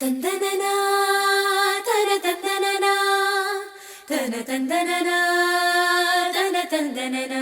തന്തനന തന തന്തനന തന തന്തനന തന തന്തനന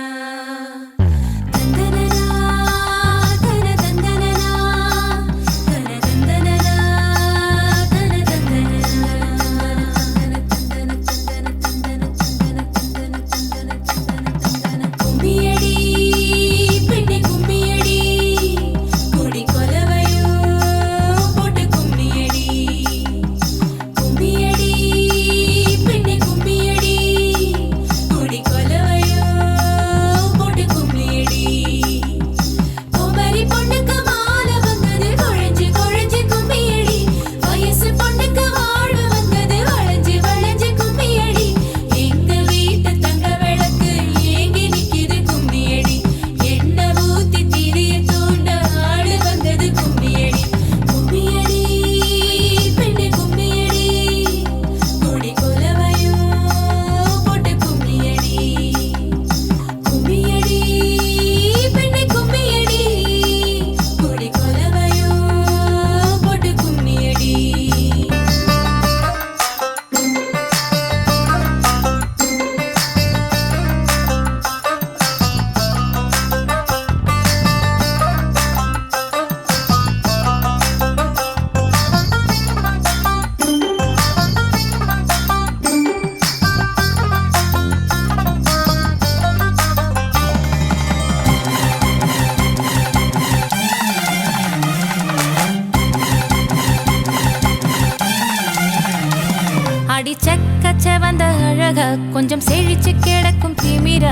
அடி செக்கச்ச வந்த அழக கொஞ்சம் செழிச்சு கிடக்கும் திமிர.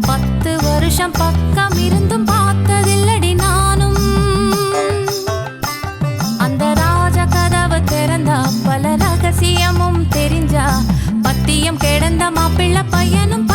பத்து வருஷம் பக்கம் இருந்தும் பார்த்ததில்லடி நானும். அந்த ராஜ கதவு திறந்தா பல ரகசியமும் தெரிஞ்சா. பத்தியம் கிடந்த மாப்பிள்ள பையனும்